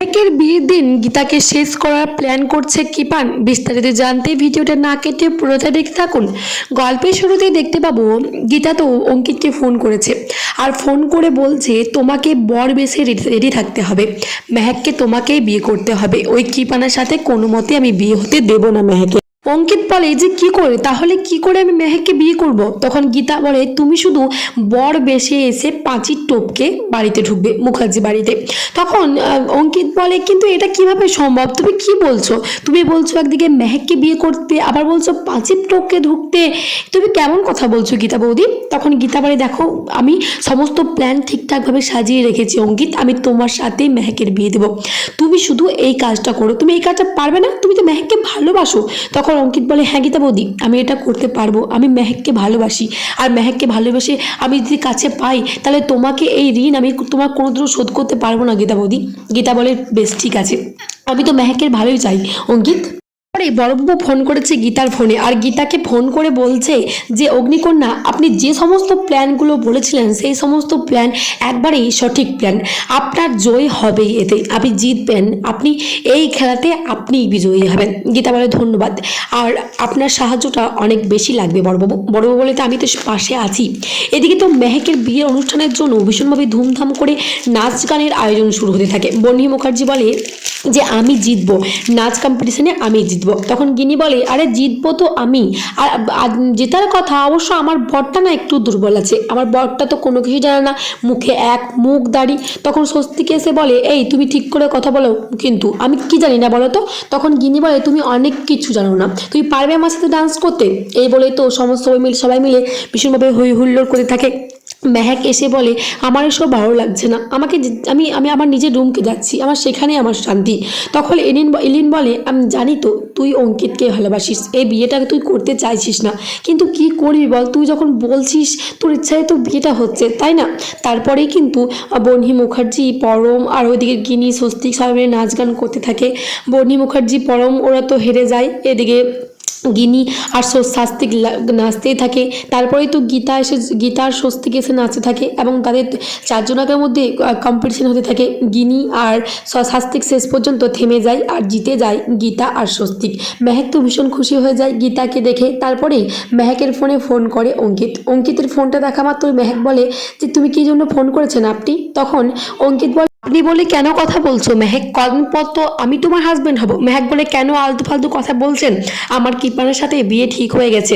মেহেকের বিয়ের দিন গীতাকে শেষ করার প্ল্যান করছে কিপান। বিস্তারিত জানতে ভিডিওটা না কেটে পুরোটা দেখতে থাকুন। গল্পের শুরুতেই দেখতে পাবো, গীতা তো অঙ্কিতকে ফোন করেছে। আর ফোন করে বলছে, তোমাকে বর বেশে রেডি থাকতে হবে। মেহেককে তোমাকেই বিয়ে করতে হবে। ওই কিপানের সাথে কোনো মতে আমি বিয়ে হতে দেবো না মেহেকে অঙ্কিত বলে যে কি করে তাহলে কি করে আমি মেহেককে বিয়ে করব? তখন গীতা বলে, তুমি শুধু বর বেশে এসে পাঁচির টোপকে বাড়িতে ঢুকবে, মুখার্জি বাড়িতে। তখন অঙ্কিত বলে, কিন্তু এটা কীভাবে সম্ভব? তুমি কি বলছো? তুমি বলছো একদিকে মেহেককে বিয়ে করতে, আবার বলছো পাঁচির টোপকে ঢুকতে। তুমি কেমন কথা বলছো গীতা বৌদি? তখন গীতা বলে, দেখো, আমি সমস্ত প্ল্যান ঠিকঠাকভাবে সাজিয়ে রেখেছি, অঙ্কিত। আমি তোমার সাথেই মেহেকের বিয়ে দেবো। তুমি শুধু এই কাজটা করো। তুমি এই কাজটা পারবে না? তুমি তো মেহেককে ভালোবাসো। তখন অঙ্কিত বলে হ্যাঁ গীতা বৌদি, আমি এটা করতে পারব, আমি মেহেককে ভালোবাসি। আর মেহেককে ভালোবেসে আমি যদি কাছে পাই, তাহলে তোমাকে এই ঋণ আমি তোমার কোনোদিনও শোধ করতে পারব না গীতা বৌদি। গীতা বলে, বেশ, ঠিক আছে। আমি তো মেহেকের ভালোই চাই, অঙ্কিত। পরে বড়বাবু ফোন করেছে গীতার ফোনে আর গীতাকে ফোন করে বলছে যে, অগ্নিকন্যা, আপনি যে সমস্ত প্ল্যানগুলো বলেছিলেন, সেই সমস্ত প্ল্যান একবারেই সঠিক প্ল্যান। আপনার জয় হবেই এতে। আপনি জিতবেন। আপনি এই খেলাতে আপনিই বিজয়ী হবেন। গীতা বলে, ধন্যবাদ। আর আপনার সাহায্যটা অনেক বেশি লাগবে বড়বাবু। বড়বাবু বলে, তো আমি তো পাশে আছি। এদিকে তো মেহেকের বিয়ের অনুষ্ঠানের জন্য ভীষণভাবে ধুমধাম করে নাচ গানের আয়োজন শুরু হতে থাকে। বন্নি মুখার্জি বলে যে আমি জিতবো। নাচ কম্পিটিশনে আমি জিতবো। তখন গিনি বলে, আরে জিতবো তো আমি। আর জেতার কথা অবশ্য আমার বরটা না একটু দুর্বল আছে। আমার বরটা তো কোনো কিছু জানে না। মুখে এক মুখ দাড়ি। তখন স্বস্তিকে এসে বলে, এই তুমি ঠিক করে কথা বলো। কিন্তু আমি কি জানি না বলো তো? তখন গিনি বলে, তুমি অনেক কিছু জানো না। তুমি পারবে আমার সাথে ডান্স করতে? এই বলে তো সমস্ত সবাই মিলে সবাই মিলে ভীষণভাবে হই হুল্লোড় করে থাকে। মেহেক এসে বলে আমার এসব ভালো লাগছে না। আমাকে আমি আমি আমার নিজের রুমকে যাচ্ছি। আমার সেখানেই আমার শান্তি। তখন এলিন এলিন বলে আমি জানি তো তুই অঙ্কিতকে ভালোবাসিস। এই বিয়েটা তুই করতে চাইছিস না। কিন্তু কি করবি বল? তুই যখন বলছিস তোর ইচ্ছায় তো বিয়েটা হচ্ছে তাই না? তারপরেই কিন্তু আহ, মুখার্জি পরম আর ওইদিকে গিনি স্বস্তিক সবাই নাচ গান করতে থাকে। বহ্নি মুখার্জি পরম ওরা তো হেরে যায়। এদিকে গিনি আর স্বাস্তিক নাচতেই থাকে। তারপরেই তো গীতা এসে গীতা আর স্বস্তিক এসে নাচতে থাকে এবং তাদের চারজনের মধ্যে কম্পিটিশন হতে থাকে। গিনি আর স- শাস্তিক শেষ পর্যন্ত থেমে যায় আর জিতে যায় গীতা আর স্বস্তিক। মেহেক তো ভীষণ খুশি হয়ে যায় গীতাকে দেখে। তারপরেই মেহেকের ফোনে ফোন করে অঙ্কিত। অঙ্কিতের ফোনটা দেখা মাত্র মেহেক বলে যে, তুমি কি জন্য ফোন করেছেন আপনি? তখন অঙ্কিত বলে আপনি বলে কেন কথা বলছো? মেহেক পর তো আমি তোমার হাজব্যান্ড হব। মেহেক বলে কেন আলতু ফালতু কথা বলছেন? আমার কিপানের সাথে বিয়ে ঠিক হয়ে গেছে।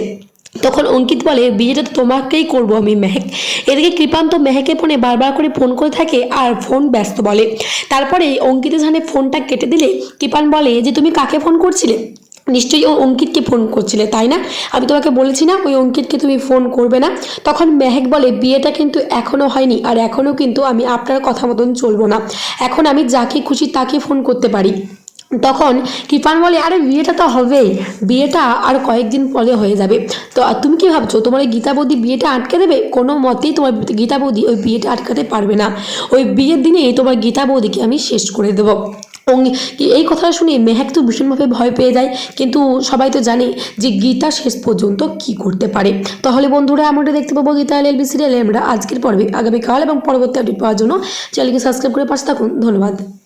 তখন অঙ্কিত বলে, বিয়েটা তো তোমাকেই করব আমি, মেহেক। এদিকে কৃপান্ত মেহেকের ফোনে বারবার করে ফোন করে থাকে আর ফোন ব্যস্ত বলে। তারপরে অঙ্কিতের সামনে ফোনটা কেটে দিলে কৃপান বলে, যে তুমি কাকে ফোন করছিলে? নিশ্চয়ই ও অঙ্কিতকে ফোন করছিলে, তাই না? আমি তোমাকে বলেছি না, ওই অঙ্কিতকে তুমি ফোন করবে না। তখন মেহেক বলে, বিয়েটা কিন্তু এখনও হয়নি, আর এখনও কিন্তু আমি আপনার কথা মতন চলবো না। এখন আমি যাকে খুশি তাকে ফোন করতে পারি। তখন কৃপান বলে, আরে বিয়েটা তো হবেই বিয়েটা আর কয়েকদিন পরে হয়ে যাবে। তো তুমি কি ভাবছ, তোমার ওই গীতা বৌদি বিয়েটা আটকে দেবে? কোনো মতেই তোমার গীতা বৌদি ওই বিয়েটা আটকাতে পারবে না। ওই বিয়ের দিনেই তোমার গীতা বৌদিকে আমি শেষ করে দেবো। অঙ্গি- এই কথাটা শুনে মেহেক তো ভীষণভাবে ভয় পেয়ে যায়। কিন্তু সবাই তো জানে যে গীতা শেষ পর্যন্ত কি করতে পারে। তাহলে বন্ধুরা, আমরা দেখতে পাবো গীতা এল এলবি সিরিয়ালে। আমরা আজকের পর্বে আগামীকাল এবং পরবর্তী আপডেট পাওয়ার জন্য চ্যানেলকে সাবস্ক্রাইব করে পাশে থাকুন। ধন্যবাদ।